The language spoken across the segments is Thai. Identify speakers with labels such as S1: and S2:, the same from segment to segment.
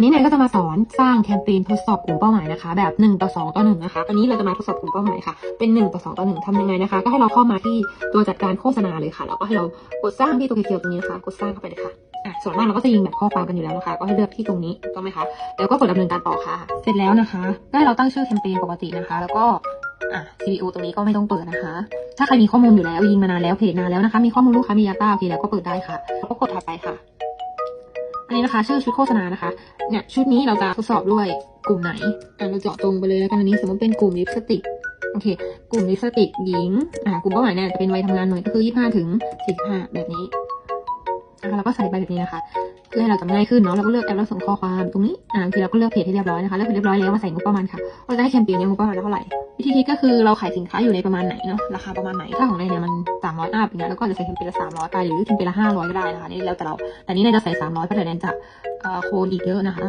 S1: วันนี้แนนก็จะมาสอนสร้างแคมเปญทดสอบกลุ่มเป้าหมายนะคะ แบบ1ต่อ2ต่อ1นะคะอันนี้เราจะมาทดสอบกลุ่มเป้าหมายค่ะ เป็น 1 ต่อ2ต่อ1ทำยังไงนะคะ ก็ให้เราเข้ามาที่ตัวจัดการโฆษณาเลยค่ะ แล้วก็ให้เรากดสร้างที่ตัวเขียวตรงนี้นะคะ กดสร้างเข้าไปเลยค่ะอะส่วนมากเราก็จะยิงแบบข้อความกันอยู่แล้วนะคะ ก็ให้เลือกที่ตรงนี้ถูกต้องไหมคะ แล้วก็กดดำเนินการต่อค่ะ เสร็จแล้วนะคะก็ให้เราตั้งชื่อแคมเปญปกตินะคะ แล้วก็อะ CBO ตรงนี้ก็ไม่ต้องเปิดนะคะ ถ้าใครมีข้อมูลอยู่แล้วยิงมานานแล้วเพจนานแล้วนะคะ มีข้อมูลลูกค้ามียาต้าโอเคแล้วก็เปิดได้ค่ะแล้วก็กดถัดไปค่ะ อันนี้นะคะชื่อชุดโฆษณานะคะ เนี่ยชุดนี้เราจะทดสอบด้วยกลุ่มไหนอะเราเจาะจงไปเลยแล้วกันอันนี้สมมติเป็นกลุ่มลิปสติกโอเค กลุ่มลิปสติกหญิงอ่ากลุ่มเป้าหมายเนี่ยจะเป็นวัยทำงานหน่อยก็คือ25ถึง45แบบนี้นะคะเราก็ใส่ไปแบบนี้นะคะ เพื่อให้เราจำง่ายขึ้นเนาะเราก็เลือกแอปแล้วส่งข้อความตรงนี้อ่าทีเราก็เลือกเพจให้เรียบร้อยนะคะเลือกเพจเรียบร้อยแล้วมาใส่งบประมาณค่ะเราจะให้แคมเปญเนี่ยงบประมาณเท่าไหร่ วิธีคิดก็คือเราขายสินค้าอยู่ในประมาณไหนเนาะราคาประมาณไหนถ้าของในเนี่ยมันสามร้อยอัพอย่างเงี้ยแล้วก็จะใส่แคมเปญละสามร้อยไปหรือแคมเปญละห้าร้อยก็ได้นะคะนี่แล้วแต่เราแต่นี้เนี่ยจะใส่สามร้อยเพราะเดี๋ยวแนนจะโคนอีกเยอะนะคะ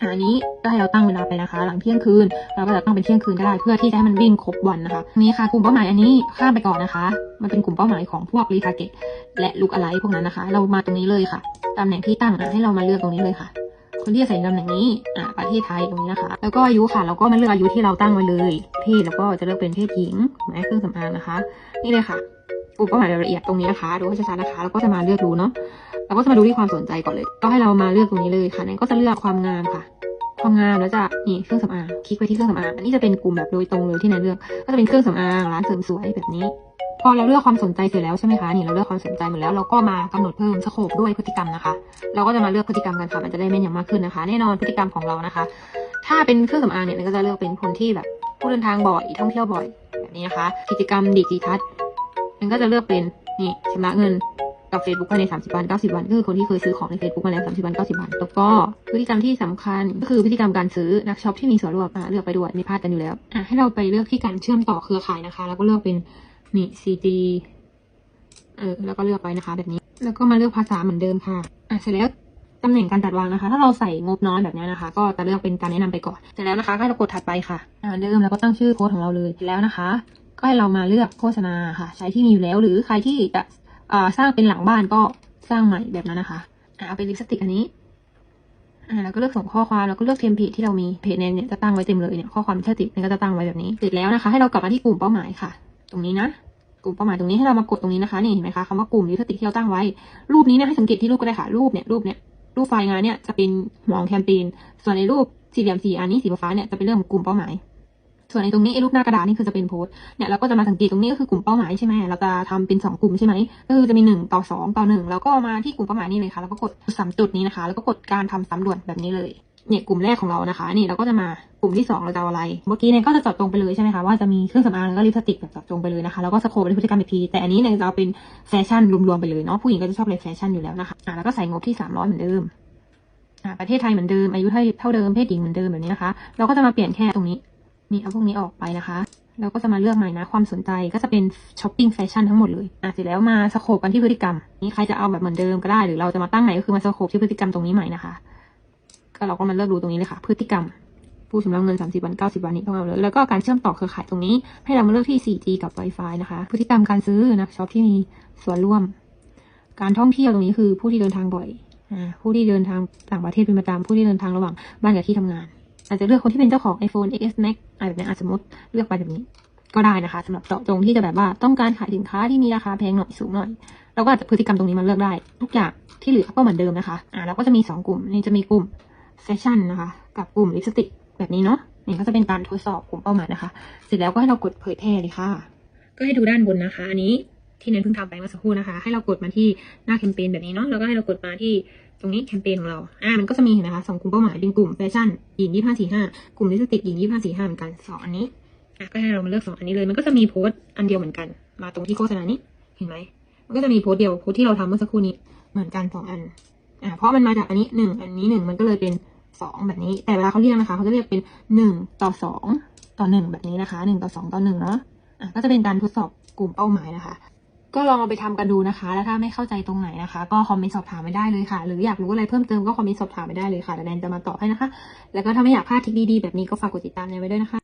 S1: อันนี้ก็ให้เราตั้งเวลาไปนะคะ หลังเที่ยงคืน เราก็จะตั้งเป็นเที่ยงคืนก็ได้ เพื่อที่จะให้มันวิ่งครบวันนะคะนี่ค่ะกลุ่มเป้าหมายอันนี้ข้ามไปก่อนนะคะ มันเป็นกลุ่มเป้าหมายของพวกรีทาร์เก็ตและลุกอะไรพวกนั้นนะคะ เรามาตรงนี้เลยค่ะตำแหน่งที่ตั้งอะให้เรามาเลือกตรงนี้เลยค่ะ คนที่จะใส่ตำแหน่งนี้อ่าประเทศไทยตรงนี้นะคะ แล้วก็อายุค่ะเราก็มาเลือกอายุที่เราตั้งไว้เลย เพศแล้วก็จะเลือกเป็นเพศหญิงหมเครื่องสำอางนะคะ นี่เลยค่ะกลุ่มเป้าหมายรายละเอียดตรงนี้นะคะดูให้ชัดๆนะคะแล้วก็จะมาเลือกดูเนาะเราก็จะมาดูที่ความสนใจก่อนเลย ก็ให้เรามาเลือกตรงนี้เลยค่ะนั่นก็จะเลือกความงามค่ะ ความงามแล้วจะนี่เครื่องสำอางคลิกไปที่เครื่องสำอางอันนี้จะเป็นกลุ่มแบบโดยตรงเลยที่แนนเลือก ก็จะเป็นเครื่องสำอางร้านเสริมสวยแบบนี้พอเราเลือกความสนใจเสร็จแล้วใช่ไหมคะนี่เราเลือกความสนใจหมดแล้วเราก็มากำหนดเพิ่มสโคปด้วยพฤติกรรมนะคะ เราก็จะมาเลือกพฤติกรรมกันค่ะมันจะได้แม่นยำมากขึ้นนะคะ แน่นอนพฤติกรรมของเรานะคะ ถ้าเป็นเครื่องสำอางเนี่ยมันก็จะเลือกเป็นคนที่แบบ เดินทางบ่อยท่องเที่ยวบ่อยแบบนี้นะคะ กิจกรรมดิจิทัศน์มันก็จะเลือกเป็นนี่ชำระเงินกับ Facebook ภายใน 30 วัน 90 วันก็คือคนที่เคยซื้อของใน Facebook มาแล้ว 30 วัน 90 วัน แล้วก็พฤติกรรมที่สำคัญก็คือพฤติกรรมการซื้อนักช็อปที่มีส่วนร่วมอะเลือกไปด้วยไม่พลาดกันอยู่แล้วอะให้เราไปเลือกที่การเชื่อมต่อเครือข่ายนะคะ แล้วก็เลือกเป็นนี่ CG เออแล้วก็เลือกไปนะคะ แบบนี้ แล้วก็มาเลือกภาษาเหมือนเดิมค่ะอะเสร็จแล้ว ตำแหน่งการจัดวางนะคะ ถ้าเราใส่งบน้อยแบบนี้นะคะ ก็จะเลือกเป็นการแนะนำไปก่อน เสร็จแล้วนะคะให้เรากดถัดไปค่ะเหมือนเดิมแล้วก็ตั้งชื่อโพสต์ของเราเลยเสร็จแล้วนะคะ ก็ให้เรามาเลือกโฆษณาค่ะ ใช้ที่มีอยู่แล้ว หรือใครที่จะสร้างเป็นหลังบ้านก็สร้างใหม่แบบนั้นนะคะเอาเป็นลิปสติกอันนี้แล้วก็เลือกส่งข้อความแล้วก็เลือกเทมเพลตที่เรามีเพจเนี่ยจะตั้งไว้เต็มเลยเนี่ยข้อความลิปสติกเนี่ยก็จะตั้งไว้แบบนี้เสร็จแล้วนะคะ ให้เรากลับมาที่กลุ่มเป้าหมายค่ะ ตรงนี้นะกลุ่มเป้าหมายตรงนี้ให้เรามากดตรงนี้นะคะนี่เห็นไหมคะคำว่ากลุ่มลิปสติกที่เราตั้งไว้รูปนี้นะให้สังเกตที่รูปก็ได้ค่ะรูปเนี่ยรูปเนี่ย รูปไฟล์งานเนี่ยจะเป็นหัวของแคมเปญ ส่วนในรูปสี่เหลี่ยมสี่อันนี้สีฟ้าเนี่ยจะเป็นเรื่องของกลุ่มเป้าหมาย ส่วนในตรงนี้ไอ้รูปหน้ากระดาษนี่คือจะเป็นโพสต์ เนี่ยเราก็จะมาสังเกตตรงนี้ก็คือกลุ่มเป้าหมายใช่ไหมเราจะทำเป็นสองกลุ่มใช่ไหมก็คือจะมีหนึ่งต่อสองต่อหนึ่งแล้วก็มาที่กลุ่มเป้าหมายนี่เลยค่ะ แล้วก็กดสามจุดนี้นะคะ แล้วก็กดการทำสำรวจแบบนี้เลย เนี่ยกลุ่มแรกของเรานะคะ นี่เราก็จะมากลุ่มที่สองเราจะเอาอะไร เมื่อกี้เนี่ยก็จะเจาะจงไปเลยใช่ไหมคะว่าจะมีเครื่องสำอางแล้วก็ลิปสติกแบบเจาะจงไปเลยนะคะแล้วก็สโคปเป็นพฤติกรรมอีกทีแต่อันนี้เนี่ยจะเอาเป็นแฟชั่นรวมๆไปเลยเนาะผู้หญิงก็จะชอบเลยแฟชั่นอยู่แล้วนะคะอะแล้วก็ใส่งบที่สามร้อยเหมือนเดิมอะประเทศไทยเหมือนเดิมอายุเท่าเท่าเดิมเพศหญิงเหมือนเดิมแบบนี้นะคะ เราก็จะมาเปลี่ยนแค่ตรงนี้นี่เอาพวกนี้ออกไปนะคะแล้วก็จะมาเลือกใหม่นะความสนใจก็จะเป็นช้อปปิ้งแฟชั่นทั้งหมดเลยอะเสร็จแล้วมาสโคปกันที่พฤติกรรมนี่ใครจะเอาแบบเหมือนเดิมก็ได้หรือเราจะมาตั้งไหนก็คือมาสโคปที่พฤติกรรมตรงนี้ใหม่นะคะ ก็เราก็มาเลือกดูตรงนี้เลยค่ะ พฤติกรรม ผู้ชำระเงิน 30 วัน 90 วันนี้ต้องเอาเลยแล้วก็การเชื่อมต่อเครือข่ายตรงนี้ ให้เรามาเลือกที่ 4G กับ Wi-Fi นะคะ พฤติกรรมการซื้อนะช็อปที่มีส่วนร่วม การท่องเที่ยวตรงนี้คือผู้ที่เดินทางบ่อยอ่าผู้ที่เดินทางต่างประเทศเป็นประจำผู้ที่เดินทางระหว่างบ้านกับที่ทำงาน อาจจะเลือกคนที่เป็นเจ้าของ iPhone XS Max อะไรแบบนี้อาจสมมติเลือกไปแบบนี้ก็ได้นะคะสำหรับเจาะจงที่จะแบบว่าต้องการขายสินค้าที่มีราคาแพงหน่อยสูงหน่อยเราก็อาจจะพฤติกรรมตรงนี้มันเลือกได้ ทุกอย่างที่เหลือก็เหมือนเดิมนะคะ อ่าเราก็จะมีสองกลุ่มนี่จะมีกลุ่ม แฟชั่นนะคะ กับกลุ่มลิปสติกแบบนี้เนาะนี่ก็จะเป็นการทดสอบกลุ่มเป้าหมายนะคะ เสร็จแล้วก็ให้เรากดเผยแพร่เลยค่ะ ก็ให้ดูด้านบนนะคะ อันนี้ที่เนันเพิ่งทำไปเมื่อสักครู่นะคะ ให้เรากดมาที่หน้าแคมเปญแบบนี้เนาะแล้วก็ให้เรากดมาที่ตรงนี้แคมเปญของเรา อ่า มันก็จะมีเห็นไหมคะสองกลุ่มเป้าหมายเป็นกลุ่มแฟชั่นหญิงยี่ห้าสี่ห้ากลุ่มลิปสติกหญิงยี่ห้าสี่ห้าเหมือนกันสองอันนี้ อะ ก็ให้เรามาเลือกสองอันนี้เลย มันก็จะมีโพสต์อันเดียวเหมือนกัน มาตรงที่โฆษณานี้ เห็นไหม มันก็จะมีโพสต์เดียว โพสต์ที่เราทำเมื่อสักครู่นี้ เหมือนกันสองอัน อ่า เพราะมันมาจากอันนี้หนึ่งอันนี้หนึ่งมันก็เลยเป็น สองแบบนี้ แต่เวลาเขาเรียกนะคะเขาจะเรียกเป็นหนึ่งต่อสองต่อหนึ่งแบบนี้นะคะหนึ่งต่อสองต่อหนึ่งเนาะะก็จะเป็นการทดสอบกลุ่มเป้าหมายนะคะ ก็ลองเอาไปทำกันดูนะคะ แล้วถ้าไม่เข้าใจตรงไหนนะคะ ก็คอมเมนต์สอบถามไม่ได้เลยค่ะ หรืออยากรู้อะไรเพิ่มเติมก็คอมเมนต์สอบถามไม่ได้เลยค่ะแต่แนนจะมาตอบให้นะคะ แล้วก็ถ้าไม่อยากพลาดทิคดีๆแบบนี้ก็ฝากกดติดตามแนนไว้ด้วยนะคะ